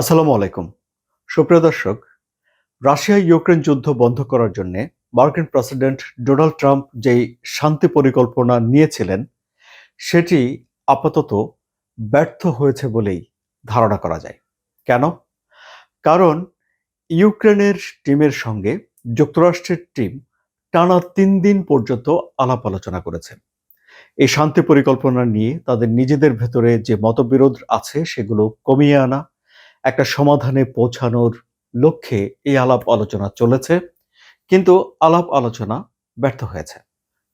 আসসালামু আলাইকুম। সুপ্রিয় দর্শক রাশিয়া ইউক্রেন যুদ্ধ বন্ধ করার জন্য মার্কিন প্রেসিডেন্ট ডোনাল্ড ট্রাম্প যেই শান্তি পরিকল্পনা নিয়েছিলেন, সেটি আপাতত ব্যর্থ হয়েছে বলেই ধারণা করা যায়। কেন? কারণ ইউক্রেনের টিমের সঙ্গে যুক্তরাষ্ট্রের টিম টানা তিন দিন পর্যন্ত আলাপ আলোচনা করেছে। এই শান্তি পরিকল্পনা নিয়ে তাদের নিজেদের ভেতরে যে মতবিরোধ আছে সেগুলো কমিয়ে আনা একটা সমাধানে পৌঁছানোর লক্ষ্যে এই আলাপ আলোচনা চলেছে। কিন্তু আলাপ আলোচনা ব্যর্থ হয়েছে।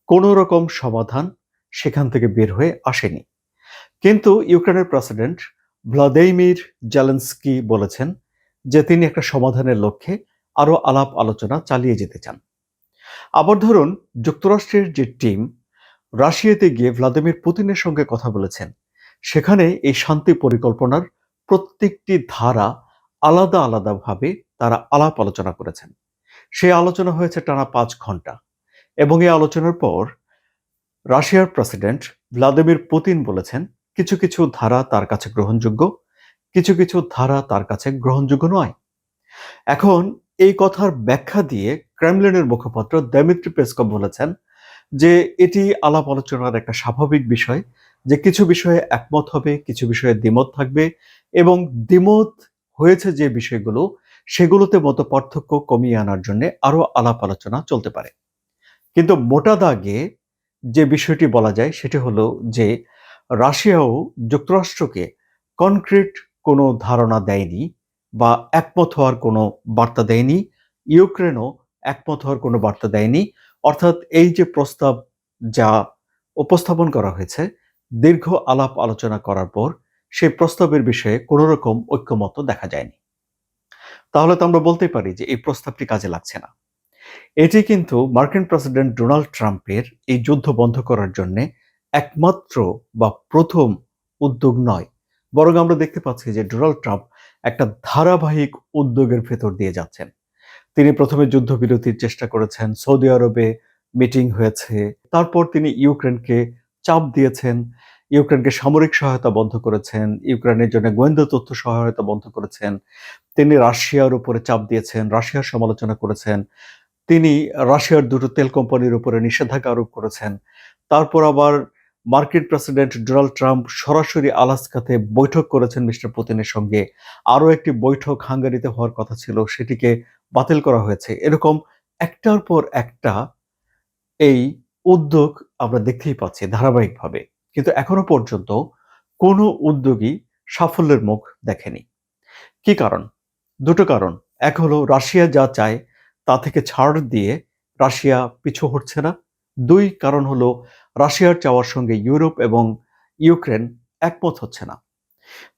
কোনো রকম সমাধান সেখান থেকে বের হয়ে আসেনি। কিন্তু ইউক্রেনের প্রেসিডেন্ট ভ্লাদিমির জেলেন্সকি বলেছেন যে তিনি একটা সমাধানের লক্ষ্যে আরও আলাপ আলোচনা চালিয়ে যেতে চান। আবার ধরুন, যুক্তরাষ্ট্রের যে টিম রাশিয়াতে গিয়ে ভ্লাদিমির পুতিনের সঙ্গে কথা বলেছেন, সেখানে এই শান্তি পরিকল্পনার প্রত্যেকটি ধারা আলাদা আলাদাভাবে তারা আলাপ আলোচনা করেছেন। সেই আলোচনা হয়েছে টানা পাঁচ ঘণ্টা এবং এই আলোচনার পর রাশিয়ার প্রেসিডেন্ট ভ্লাদিমির পুতিন বলেছেন, কিছু কিছু ধারা তার কাছে গ্রহণযোগ্য, কিছু কিছু ধারা তার কাছে গ্রহণযোগ্য নয়। এখন এই কথার ব্যাখ্যা দিয়ে ক্রেমলিনের মুখপাত্র দেমিত্রি পেসকভ বলেছেন যে এটি আলাপ আলোচনার একটা স্বাভাবিক বিষয় যে কিছু বিষয়ে একমত হবে, কিছু বিষয়ে দ্বিমত থাকবে এবং দ্বিমত হয়েছে যে বিষয়গুলো, সেগুলোতে মতো পার্থক্য কমিয়ে আনার জন্য আরও আলাপ আলোচনা চলতে পারে। কিন্তু মোটা দাগে যে বিষয়টি বলা যায়, সেটি হলো যে রাশিয়াও যুক্তরাষ্ট্রকে কনক্রিট কোনো ধারণা দেয়নি বা একমত হওয়ার কোনো বার্তা দেয়নি, ইউক্রেনও একমত হওয়ার কোনো বার্তা দেয়নি। অর্থাৎ এই যে প্রস্তাব যা উপস্থাপন করা হয়েছে দীর্ঘ আলাপ আলোচনা করার পর সেই প্রস্তাবের বিষয়ে কোনো রকম ঐক্যমত দেখা যায়নি। তাহলে তো আমরা বলতে পারি যে এই প্রস্তাবটি কাজে লাগছে না। এটি কিন্তু মার্কিন প্রেসিডেন্ট ডোনাল্ড ট্রাম্পের এই যুদ্ধ বন্ধ করার জন্য একমাত্র বা প্রথম উদ্যোগ নয়। বরং আমরা দেখতে পাচ্ছি যে ডোনাল্ড ট্রাম্প একটা ধারাবাহিক উদ্যোগের ভেতর দিয়ে যাচ্ছেন। তিনি প্রথমে যুদ্ধবিরতির চেষ্টা করেছেন, সৌদি আরবে মিটিং হয়েছে, তারপর তিনি ইউক্রেনকে চাপ দিয়েছেন, ইউক্রেনকে সামরিক সহায়তা বন্ধ করেছেন, ইউক্রেনের জন্য গোয়েন্দা তথ্য সহায়তা বন্ধ করেছেন, তিনি রাশিয়ার উপরে চাপ দিয়েছেন, রাশিয়ার সমালোচনা করেছেন, তিনি রাশিয়ার দুটো তেল কোম্পানির উপরে নিষেধাজ্ঞা আরোপ করেছেন। তারপর আবার মার্কিন প্রেসিডেন্ট ডোনাল্ড ট্রাম্প সরাসরি আলাস্কাতে বৈঠক করেছেন মিস্টার পুতিনের সঙ্গে। আরও একটি বৈঠক হাঙ্গারিতে হওয়ার কথা ছিল, সেটিকে বাতিল করা হয়েছে। এরকম একটার পর একটা এই উদ্যোগ আমরা দেখতেই পাচ্ছি ধারাবাহিকভাবে। কিন্তু এখনও পর্যন্ত কোনো উদ্যোগই সাফল্যের মুখ দেখেনি। কি কারণ? দুটো কারণ। এক হলো, রাশিয়া যা চায় তা থেকে ছাড় দিয়ে রাশিয়া পিছু হটছে না। দুই কারণ হলো, রাশিয়ার চাওয়ার সঙ্গে ইউরোপ এবং ইউক্রেন একমত হচ্ছে না।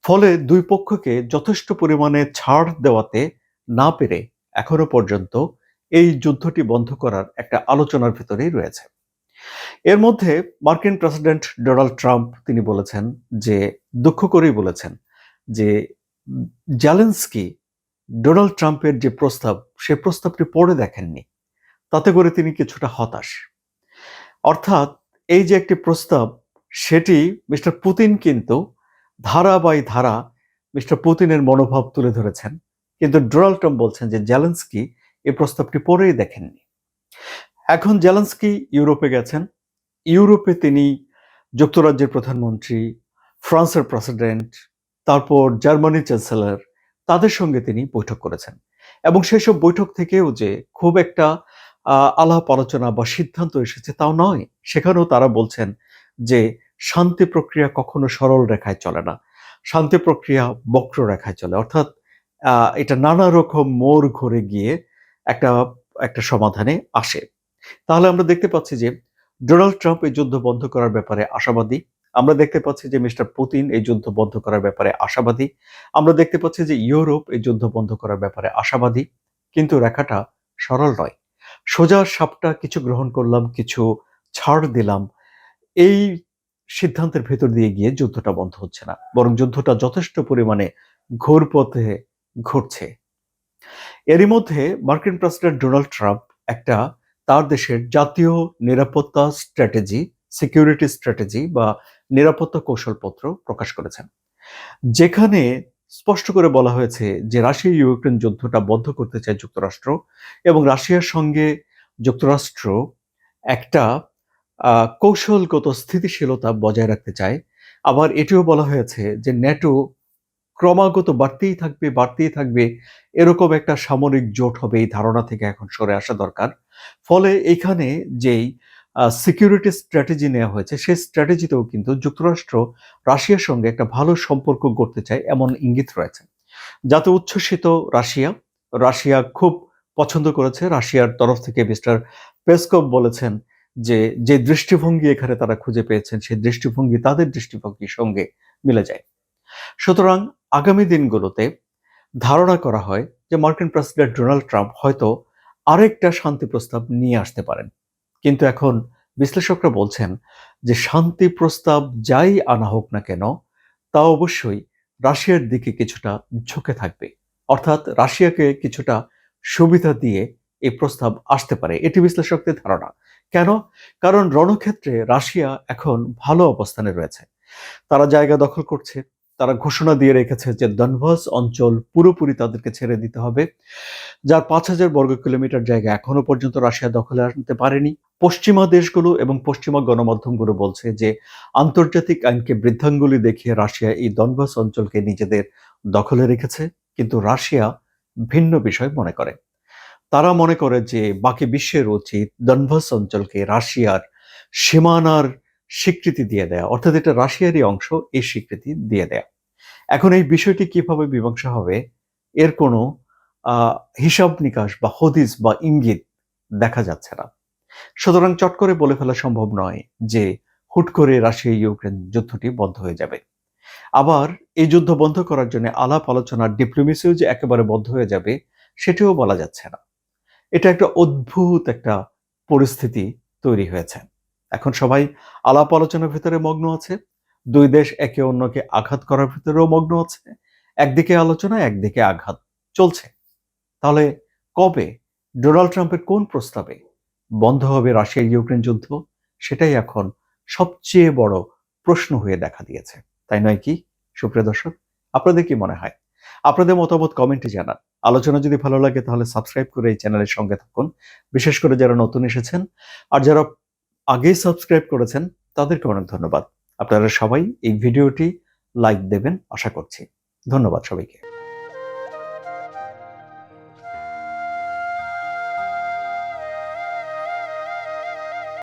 ফলে দুই পক্ষকে যথেষ্ট পরিমাণে ছাড় দেওয়াতে না পেরে এখনও পর্যন্ত এই যুদ্ধটি বন্ধ করার একটা আলোচনার ভেতরেই রয়েছে। এর মধ্যে মার্কিন প্রেসিডেন্ট ডোনাল্ড ট্রাম্প তিনি বলেছেন যে, দুঃখ করেই বলেছেন যে জ্যালেন্সকি ডোনাল্ড ট্রাম্পের যে প্রস্তাব, সে প্রস্তাবটি পড়ে দেখেননি। তাতে করে তিনি কিছুটা হতাশ। অর্থাৎ এই যে একটি প্রস্তাব, সেটি মিস্টার পুতিন কিন্তু ধারা বাই ধারা মিস্টার পুতিনের মনোভাব তুলে ধরেছেন। কিন্তু ডোনাল্ড ট্রাম্প বলছেন যে জ্যালেন্সকি এই প্রস্তাবটি পড়েই দেখেননি। এখন জেলেন্সকি ইউরোপে গেছেন। ইউরোপে তিনি যুক্তরাজ্যের প্রধানমন্ত্রী, ফ্রান্সের প্রেসিডেন্ট, তারপর জার্মানির চ্যান্সেলর, তাদের সঙ্গে তিনি বৈঠক করেছেন। এবং সেসব বৈঠক থেকেও যে খুব একটা আলাপ আলোচনা বা সিদ্ধান্ত এসেছে তাও নয়। সেখানেও তারা বলছেন যে শান্তি প্রক্রিয়া কখনো সরল রেখায় চলে না। শান্তি প্রক্রিয়া বক্র রেখায় চলে। অর্থাৎ এটা নানা রকম মোড় ঘুরে গিয়ে একটা একটা সমাধানে আসে। তাহলে আমরা দেখতে পাচ্ছি যে ডোনাল্ড ট্রাম্প এই যুদ্ধ বন্ধ করার ব্যাপারে আশাবাদী। আমরা দেখতে পাচ্ছি যে মিস্টার পুতিন এই যুদ্ধ বন্ধ করার ব্যাপারে আশাবাদী। আমরা দেখতে পাচ্ছি যে ইউরোপ এই যুদ্ধ বন্ধ করার ব্যাপারে আশাবাদী। কিন্তু রেখাটা সরল নয়। সোজা সাপটা কিছু গ্রহণ করলাম, কিছু ছাড় দিলাম। এই সিদ্ধান্তের ভেতর দিয়ে গিয়ে যুদ্ধটা বন্ধ হচ্ছে না। বরং যুদ্ধটা যথেষ্ট পরিমাণে ঘোর পথে ঘটছে। এরই মধ্যে মার্কিন প্রেসিডেন্ট ডোনাল্ড ট্রাম্প একটা তার দেশের জাতীয় নিরাপত্তা স্ট্র্যাটেজি, সিকিউরিটি স্ট্র্যাটেজি বা নিরাপত্তা কৌশলপত্র প্রকাশ করেছেন। যেখানে স্পষ্ট করে বলা হয়েছে যে রাশিয়া ইউক্রেন যুদ্ধটা বন্ধ করতে চায় যুক্তরাষ্ট্র এবং রাশিয়ার সঙ্গে যুক্তরাষ্ট্র একটা কৌশলগত স্থিতিশীলতা বজায় রাখতে চায়। আবার এটিও বলা হয়েছে যে ন্যাটো ক্রমাগত বাড়তেই থাকবে বাড়তেই থাকবে, এরকম একটা সামরিক জোট হবে এই ধারণা থেকে এখন সরে আসা দরকার। ফলে এখানে যেই সিকিউরিটি স্ট্র্যাটেজি নেওয়া হয়েছে, সেই স্ট্র্যাটেজিতেও কিন্তু যুক্তরাষ্ট্র রাশিয়ার সঙ্গে একটা ভালো সম্পর্ক গড়তে চায় এমন ইঙ্গিত রয়েছে। যাতে উচ্ছ্বসিত রাশিয়া রাশিয়া খুব পছন্দ করেছে, রাশিয়ার তরফ থেকে মিস্টার পেসকভ বলেছেন যে যে দৃষ্টিভঙ্গি এখানে তারা খুঁজে পেয়েছেন, সেই দৃষ্টিভঙ্গি তাদের দৃষ্টিভঙ্গির সঙ্গে মিলে যায়। সুতরাং আগামী দিনগুলোতে ধারণা করা হয় যে মার্কিন প্রেসিডেন্ট ডোনাল্ড ট্রাম্প হয়তো আরেকটা শান্তি প্রস্তাব নিয়ে আসতে পারেন। কিন্তু এখন বিশ্লেষকরা বলছেন যে শান্তি প্রস্তাব যাই আনা হোক না কেন, তা অবশ্যই রাশিয়ার দিকে কিছুটা ঝুঁকে থাকবে। অর্থাৎ রাশিয়াকে কিছুটা সুবিধা দিয়ে এই প্রস্তাব আসতে পারে। এটি বিশ্লেষকদের ধারণা। কেন? কারণ রণক্ষেত্রে রাশিয়া এখন ভালো অবস্থানে রয়েছে। তারা জায়গা দখল করছে। তারা ঘোষণা দিয়ে রেখেছে যে দনভাস অঞ্চল পুরোপুরি তাদেরকে ছেড়ে দিতে হবে, যার পাঁচ হাজার বর্গ কিলোমিটার জায়গা এখনও পর্যন্ত রাশিয়া দখলে আনতে পারেনি। পশ্চিমা দেশগুলো এবং পশ্চিমা গণমাধ্যমগুলো বলছে যে আন্তর্জাতিক আইনকে বৃদ্ধাঙ্গুলি দেখিয়ে রাশিয়া এই দনভাস অঞ্চলকে নিজেদের দখলে রেখেছে, কিন্তু রাশিয়া ভিন্ন বিষয় মনে করে। তারা মনে করে যে বাকি বিশ্বের উচিত দনভাস অঞ্চলকে রাশিয়ার সীমানার স্বীকৃতি দিয়ে দেয়া, অর্থাৎ এটা রাশিয়ারই অংশ, এই স্বীকৃতি দিয়ে দেয়া। এখন এই বিষয়টি কীভাবে মীমাংসা হবে, এর কোনো হিসাব নিকাশ বা হদিস বা ইঙ্গিত দেখা যাচ্ছে না। সুতরাং চট করে বলে ফেলা সম্ভব নয় যে হুট করে রাশিয়া ইউক্রেন যুদ্ধটি বন্ধ হয়ে যাবে। আবার এই যুদ্ধ বন্ধ করার জন্য আলাপ আলোচনা ডিপ্লোমেসিও যে একেবারে বন্ধ হয়ে যাবে, সেটিও বলা যাচ্ছে না। এটা একটা অদ্ভুত একটা পরিস্থিতি তৈরি হয়েছে। এখন সবাই আলাপ আলোচনার ভিতরে মগ্ন আছে। দুই দেশ একে অন্যকে আঘাত করার ভিতরেও মগ্ন আছে। একদিকে আলোচনা, একদিকে আঘাত চলছে। তাহলে কবে ডোনাল্ড ট্রাম্পের কোন প্রস্তাবে বন্ধ হবে রাশিয়া ইউক্রেন যুদ্ধ? সেটাই এখন সবচেয়ে বড় প্রশ্ন হয়ে দেখা দিয়েছে। তাই নয় কি? সুপ্রিয় দর্শক, আপনাদের কি মনে হয়? আপনাদের মতামত কমেন্টে জানান। আলোচনা যদি ভালো লাগে তাহলে সাবস্ক্রাইব করে এই চ্যানেলের সঙ্গে থাকুন। বিশেষ করে যারা নতুন এসেছেন, আর যারা আগেই সাবস্ক্রাইব করেছেন, তাদেরকে অনেক ধন্যবাদ। আপনারা সবাই এই ভিডিওটি লাইক দেবেন, আশা করছি। ধন্যবাদ সবাইকে।